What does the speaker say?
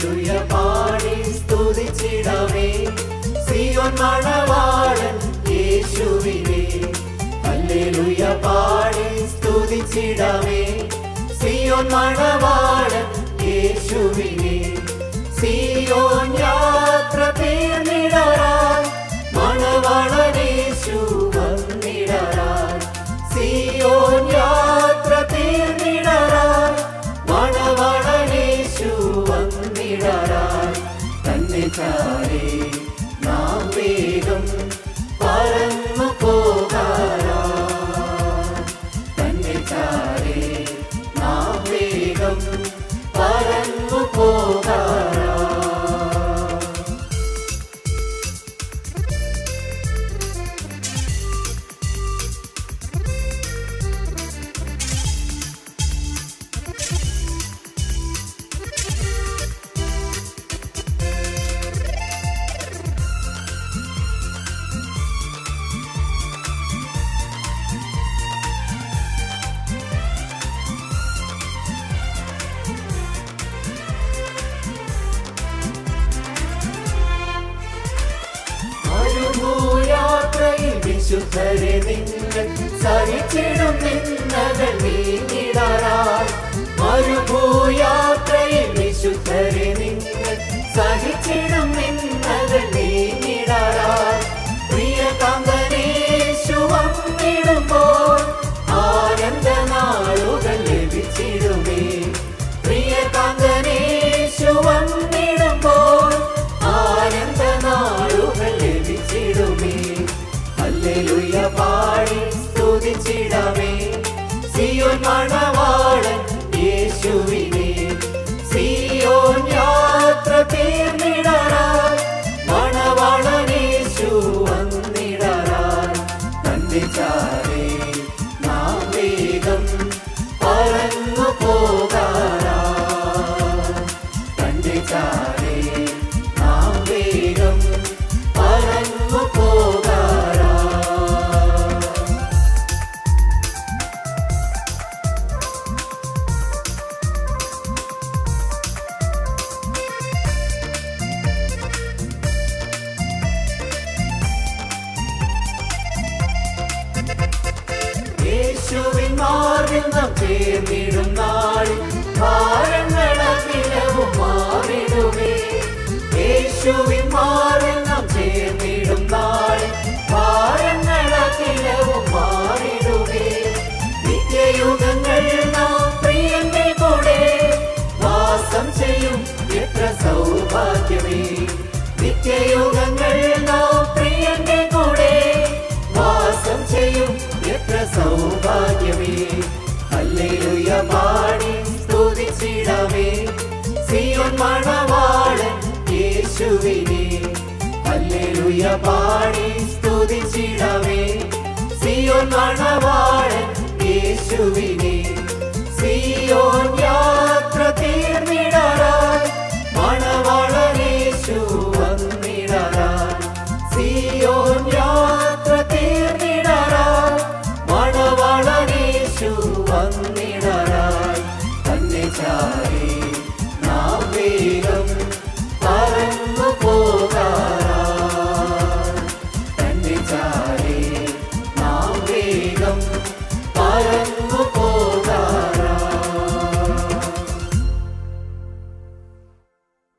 Hallelujah പാടി സ്തുതിച്ചിടവേ. സിയോൻ മണവാളൻ യേശുവിനെ. Hallelujah പാടി സ്തുതിച്ചിടവേ. സിയോൻ മണവാളൻ യേശുവിനെ. സിയോൻ യാത്ര ചാരേ നാം വേഗം പറന്നു പോകാരാ വിശുദ്ധരെ നിങ്ങൾ സഹിച്ചിടും നിന്നകൾ നീങ്ങിടാറായി ഹല്ലേലൂയ പാടി സ്തുതിച്ചിടമേ സിയോൻ മണവാളൻ യേശുവിനെ നാം ചേർന്നിടും നാളിൽ. സ്തുതിച്ചിടമേ സിയോൻ മണവാളൻ യേശുവിനെ ഹല്ലേലൂയ പാടി സ്തുതിച്ചിടമേ സിയോൻ മണവാളൻ യേശുവിനെ സിയോ